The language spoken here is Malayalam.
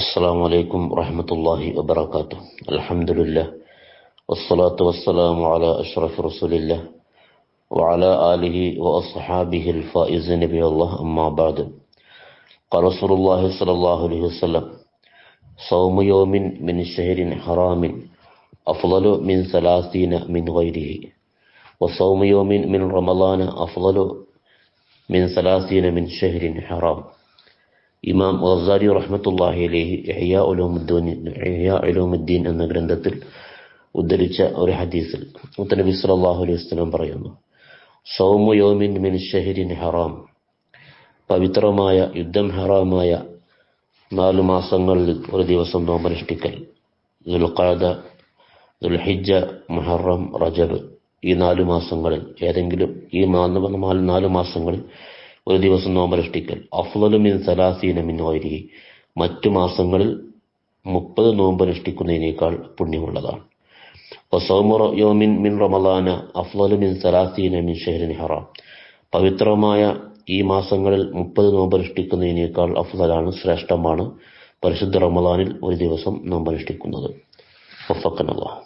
السلام عليكم ورحمة الله وبركاته. الحمد لله. والصلاة والسلام على أشرف رسول الله وعلى آله وأصحابه الفائزين به الله. أما بعد قال رسول الله صلى الله عليه وسلم صوم يوم من شهر حرام أفضل من ثلاثين من غيره وصوم يوم من رمضان أفضل من ثلاثين من شهر حرام. ഇമാം ഗസാരി റഹ്മത്തുല്ലാഹി അലഹി ഇഹ്യാ ഉലോമുദ്ദീൻ എന്ന ഗ്രന്ഥത്തിൽ ഉദ്ധരിച്ച ഒരു ഹദീസിൽ മുത്തനബി സല്ലാഹു അലൈഹി വസല്ലം പറയുന്നു സൗമു യോമിൻ മിൻ ഷഹരിൻ ഹറാം. പവിത്രമായ യുദ്ധം ഹറാമായ നാലു മാസങ്ങളിൽ ഒരു ദിവസം നോമ്പനുഷ്ഠിക്കൽ ദുൽഖാദ ദുൽഹിജ മുഹറം റജബ് ഈ നാലു മാസങ്ങളിൽ ഏതെങ്കിലും ഈ നാല് നാലു മാസങ്ങളിൽ ഒരു ദിവസം നോമ്പനുഷ്ഠിക്കൽ അഫ്ലലുമിൻ സലാസീന മിൻ വൈരി മറ്റു മാസങ്ങളിൽ മുപ്പത് നോമ്പനുഷ്ഠിക്കുന്നതിനേക്കാൾ പുണ്യമുള്ളതാണ്. യോമിൻ മിൻ റമലാന അഫ്ലലുമിൻ സലാസീന മിൻ ഷെഹരിൻ ഹറാം. പവിത്രമായ ഈ മാസങ്ങളിൽ മുപ്പത് നോമ്പനുഷ്ഠിക്കുന്നതിനേക്കാൾ അഫ്സലാണ് ശ്രേഷ്ഠമാണ് പരിശുദ്ധ റമലാനിൽ ഒരു ദിവസം നോമ്പനുഷ്ഠിക്കുന്നത് വഫക്കനല്ലാഹ്.